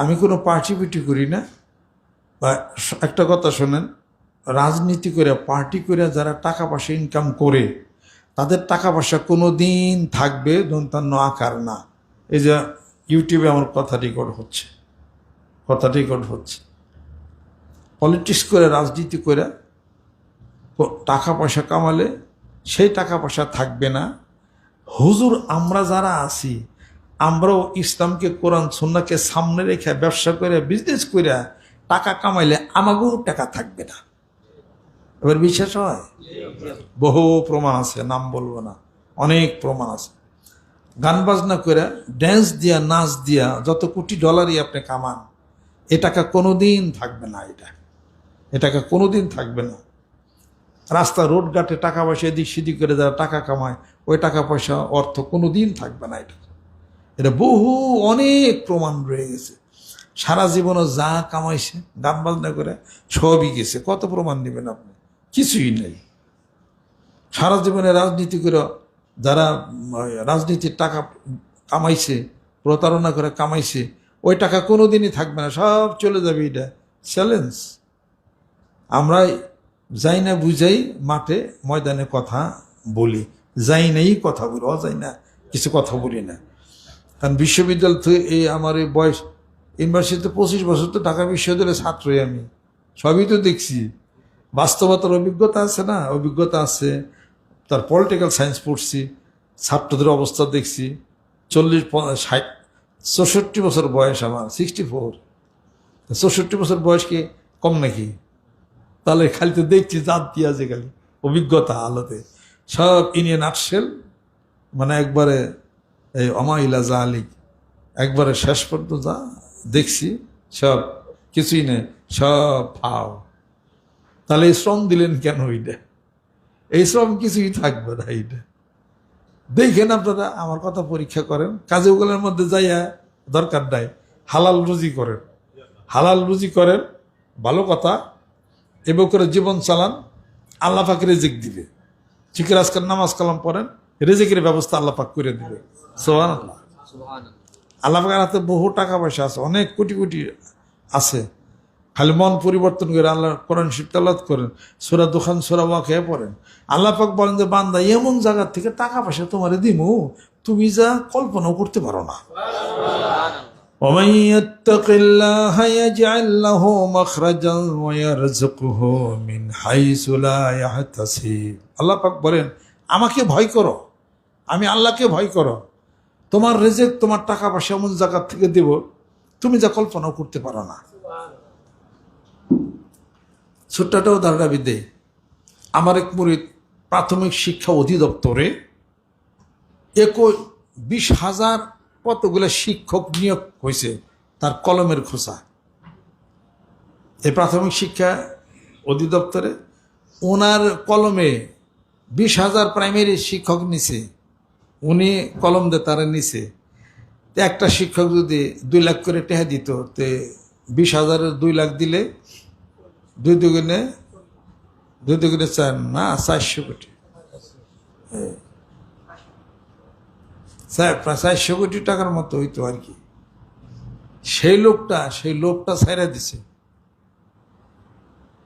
আমি কোনো party PT করি না। বা একটা কথা শোনেন, রাজনীতি করে পার্টি করে যারা টাকা পয়সা ইনকাম করে, তাদের টাকা পয়সা কোনো দিন থাকবে দন্তান্ন আকার না। এই যে ইউটিউবে আমার কথা রেকর্ড হচ্ছে, কথা রেকর্ড হচ্ছে। পলিটিক্স করে, রাজনীতি করে টাকা পয়সা কামালে সেই টাকা পয়সা থাকবে না। হুজুর, আমরা যারা আছি আমরাও ইসলামকে, কোরআন সুন্নাকে সামনে রেখে ব্যবসা করে বিজনেস করে টাকা কামাইলে আমাকেও টাকা থাকবে না। এবার বিশ্বাস হয়? বহু প্রমাণ আছে, নাম বলব না। অনেক প্রমাণ আছে। গান বাজনা করে ড্যান্স দিয়া, নাচ দিয়া যত কোটি ডলারই আপনি কামান, এ টাকা কোনো দিন থাকবে না এটা। এ টাকা কোনোদিন থাকবে না। রাস্তা, রোড ঘাটে টাকা পয়সা এদিক সেদিক করে যারা টাকা কামায়, ওই টাকা পয়সা অর্থ কোনো দিন থাকবে না এটা। এটা বহু অনেক প্রমাণ রয়ে গেছে। সারা জীবনে যা কামাইছে, গান বাজনা করে সবই গেছে। কত প্রমাণ নেবেন আপনি? কিছুই নেই। সারা জীবনে রাজনীতি করে যারা রাজনীতির টাকা কামাইছে, প্রতারণা করে কামাইছে, ওই টাকা কোনোদিনই থাকবে না, সব চলে যাবে এটা। চ্যালেঞ্জ। আমরা যাই না বুঝাই মাঠে ময়দানে কথা বলি, যাই নাই কথা বলি অযাই না, কিছু কথা বলি না। কারণ বিশ্ববিদ্যালয় থেকে এই আমার এই বয়স, ইউনিভার্সিটিতে পঁচিশ বছর তো ঢাকা বিশ্ববিদ্যালয়ের ছাত্রই আমি। সবই তো দেখছি। বাস্তবতার অভিজ্ঞতা আছে না? অভিজ্ঞতা আছে। তার পলিটিক্যাল সায়েন্স পড়ছি, ছাত্রদের অবস্থা দেখছি। চল্লিশ ষাট, চৌষট্টি বছর বয়স আমার সিক্সটি ফোর চৌষট্টি বছর বয়স কি কম নাকি? তাহলে খালি তো দেখছি জাত দিয়ে অভিজ্ঞতা আলোতে। সব ইনিয়ে নাটসেল মানে একবারে এই অমাইলা আলিক একবারে শেষ পর্যন্ত যা দেখছি, সব কিছুই নেই, সব ফাও। তাহলে এই শ্রম দিলেন কেন ওইটা এই শ্রম কিছুই থাকবে না এইটা। দেখেন আপনারা, আমার কথা পরীক্ষা করেন, কাজে ওগুলোর মধ্যে যাইয়া দরকার নাই, হালাল রুজি করেন। হালাল রুজি করেন, ভালো কথা এবং করে জীবন চালান, আল্লাহ রেজিক দিবে। চিকের আজকাল নামাজ কালাম পড়েন রেজিকের ব্যবস্থা আল্লাহ পাক করে দিবে সোহান আল্লাহ আল্লাহ পাকের হাতে বহু টাকা পয়সা আছে অনেক কোটি কোটি আছে খালি মন পরিবর্তন করে আল্লাহ কোরআন শিব তালাত করেন সোরা দোকান সোরা ওয়াকে পড়েন আল্লাহ পাক বলেন যে বান্দা এমন জায়গা থেকে টাকা পয়সা তোমারে দিমু তুমি যা কল্পনাও করতে পারো না ومن يتق الله يجعل له مخرجا ويرزقه من حيث لا يحتسب আল্লাহ পাক বলেন আমাকে ভয় করো আমি আল্লাহকে ভয় করো। তোমার রেজেক, তোমার টাকা পয়সা এমন জায়গার থেকে দেব, তুমি যা কল্পনাও করতে পারো না। ছোট্টটাও দাঁড়া বিদে আমার এক মুরিদ প্রাথমিক শিক্ষা অধিদপ্তরে একো বিশ হাজার কতগুলো শিক্ষক নিয়োগ হয়েছে, তার কলমের খোসা এই প্রাথমিক শিক্ষা অধিদপ্তরে ওনার কলমে বিশ হাজার প্রাইমারি শিক্ষক নিছে। উনি কলম দিয়ে তারা নিছে। তো একটা শিক্ষক যদি দুই লাখ করে টেহা দিত, তে বিশ হাজারের দুই লাখ দিলে দুই দুগুণে দুই দুগুণে চার না, চারশো কোটি। প্রায় চারশো কোটি টাকার মতো হইতো আর কি। সেই লোকটা সেই লোকটা ছাইরা দিছে।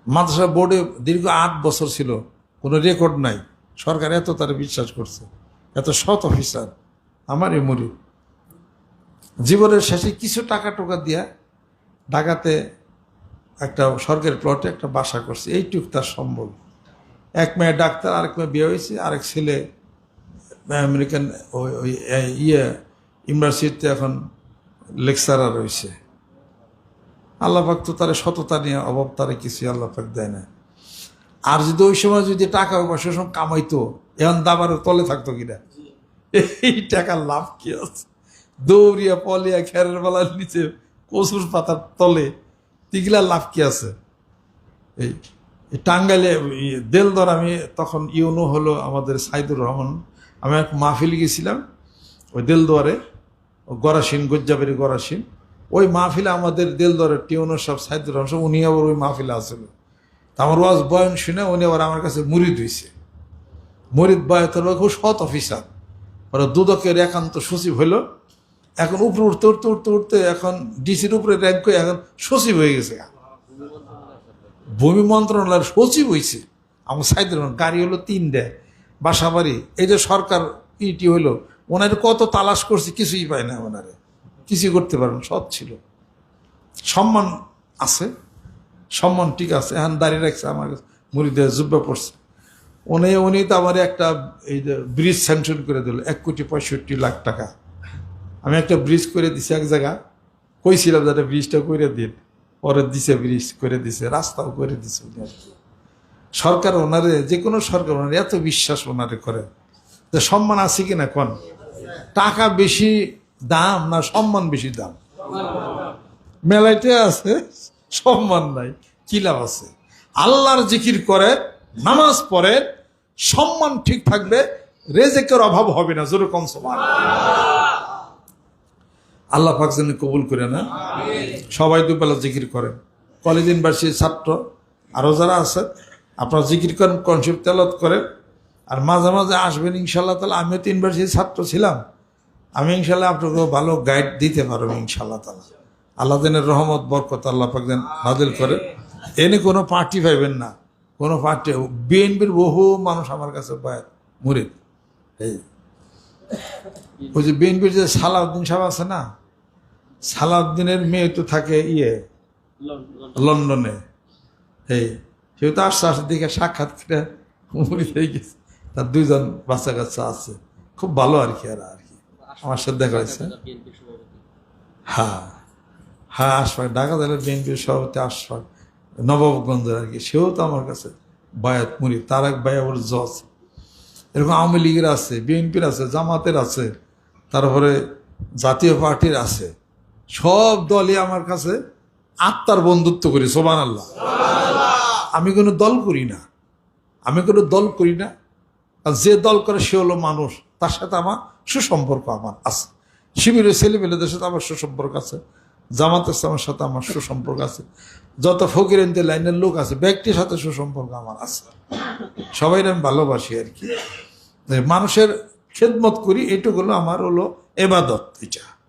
মাদ্রাসা বোর্ডে দীর্ঘ আট বছর ছিল, কোনো রেকর্ড নাই। সরকার এত তারা বিশ্বাস করছে। এত সৎ অফিসার আমারই মরি জীবনের শেষে কিছু টাকা টোকা দিয়া ঢাকাতে একটা সরকারি প্লটে একটা বাসা করছে। এইটুক তার সম্ভব এক মেয়ে ডাক্তার, আরেক মেয়ে বিয়ে হয়েছে, আরেক ছেলে আমেরিকান ইয়ে ইউনিভার্সিটিতে এখন লেকচারার রয়েছে আল্লাপাক তো তার সততা নিয়ে, অভাব তারে কিছু আল্লাপাক দেয় না। আর যদি ওই সময় যদি টাকা পয়সা সব কামাইতো, এখন দাবার তলে থাকতো কিনা? এই টাকার লাভ কি আছে? দৌড়িয়া, পলিয়া খেরের বেলার নিচে কচুর পাতার তলে তিগলা লাভ কি আছে? এই টাঙ্গাইলে দেলদর আমি তখন ইউনো হলো আমাদের সাইদুর রহমান। আমি এক মাহফিল গেছিলাম ওই দেলদুয়ারে গরাসিন, গজ্জাবেরি গরাসিন। ওই মাহফিলে আমাদের দেলদরের টিউনো সব সাইদুর রহমান সব উনি আবার ওই মাহফিলে আসলো তা আমার ওয়াজ বয়ন শুনে উনি আবার আমার কাছে মুরিদ হয়েছে মুরিদ বয়াতের খুব সৎ অফিসার। ওরা দুদকের একান্ত সচিব হইল। এখন উপরে উঠতে উঠতে উঠতে উঠতে এখন ডিসির উপরে র্যাঙ্ক করে এখন সচিব হয়ে গেছে। ভূমি মন্ত্রণালয়ের সচিব হয়েছে আমার সাইদের গাড়ি হলো তিন তিনটে বাসা বাড়ি এই যে সরকার ইটি হলো ওনারে কত তালাশ করছে কিছুই পায় না ওনারে। কিছুই করতে পারেন সৎ ছিল। সম্মান আছে, সম্মান ঠিক আছে। এখন দাঁড়িয়ে রাখছে আমার কাছে। মুড়িদের জুব্বা পড়ছে। উনি উনি তো আমার একটা এই ব্রিজ স্যাংশন করে দিল, এক কোটি পঁয়ষট্টি লাখ টাকা। আমি একটা ব্রিজ করে দিছি এক জায়গা। কইছিলাম যাতে ব্রিজটা করে দিন। পরে দিছে ব্রিজ করে দিছে, রাস্তাও করে দিছে উনি আর কি। সরকার ওনারে, যে কোনো সরকার ওনারে, এত বিশ্বাস ওনারে করে। যে সম্মান আছে কি না কোন? টাকা বেশি দাম না সম্মান বেশি দাম? মেলাইতে আছে, সম্মান নাই, কি লাভ আছে? আল্লাহর জিকির করে নামাজ পড়ে সম্মান ঠিক থাকবে, রেজেকের অভাব হবে না, জোরে কম সমান আল্লাহ পাক কবুল করে না সবাই দুবেলা জিকির করেন। কলেজ ইউনিভার্সিটির ছাত্র আরও যারা আছে, আপনারা জিকির করেন, কনসেপ্ট তেলত করেন। আর মাঝে মাঝে আসবেন ইনশাল্লাহ তালা আমিও তো ইউনিভার্সিটির ছাত্র ছিলাম। আমি ইনশাল্লাহ আপনাকে ভালো গাইড দিতে পারব ইনশাল্লাহ তালা আল্লাহ দিনের রহমত, বরকত আল্লাহ পাক নাজিল করে। এনে কোনো পার্টি পাইবেন না। কোনো পার্টি বিএনপির বহু মানুষ আমার কাছে পায় মুরিদ এই ওই যে বিএনপির যে সালাউদ্দিন সাহেব আছে না সালাউদ্দিনের মেয়ে তো থাকে ইয়ে লন্ডনে। এই সেও তো আস্তে আস্তে দেখে সাক্ষাৎ করে মুরিদ হয়ে গেছে। তার দুইজন বাচ্চা কাচ্চা আছে। খুব ভালো আর কি আর আর কি। আমার সাথে দেখা হয়েছে। হ্যাঁ হ্যাঁ আশফাক ঢাকা জেলার বিএনপির সভাপতি আশফাক। নবাবগঞ্জের আর কি, সেও তো আমার কাছে বায়াত মুড়ি, তার এক বায়া ওর জজ। এরকম আওয়ামী লীগের আছে, বিএনপির আছে, জামাতের আছে, তারপরে জাতীয় পার্টির আছে। সব দলই আমার কাছে আত্মার বন্ধুত্ব করি সোবান আল্লাহ আমি কোনো দল করি না। আমি কোনো দল করি না। আর যে দল করে সে হলো মানুষ, তার সাথে আমার সুসম্পর্ক আমার আছে। শিবিরের ছেলেমেয়েদের সাথে আমার সুসম্পর্ক আছে। জামাত ইসলামের সাথে আমার সুসম্পর্ক আছে। যত ফকিরেন্দ্র লাইনের লোক আছে, ব্যক্তির সাথে সুসম্পর্ক আমার আছে। সবাই আমি ভালোবাসি আর কি। মানুষের খেদমত করি, এটুকু হলো আমার হলো এবাদত, এটা।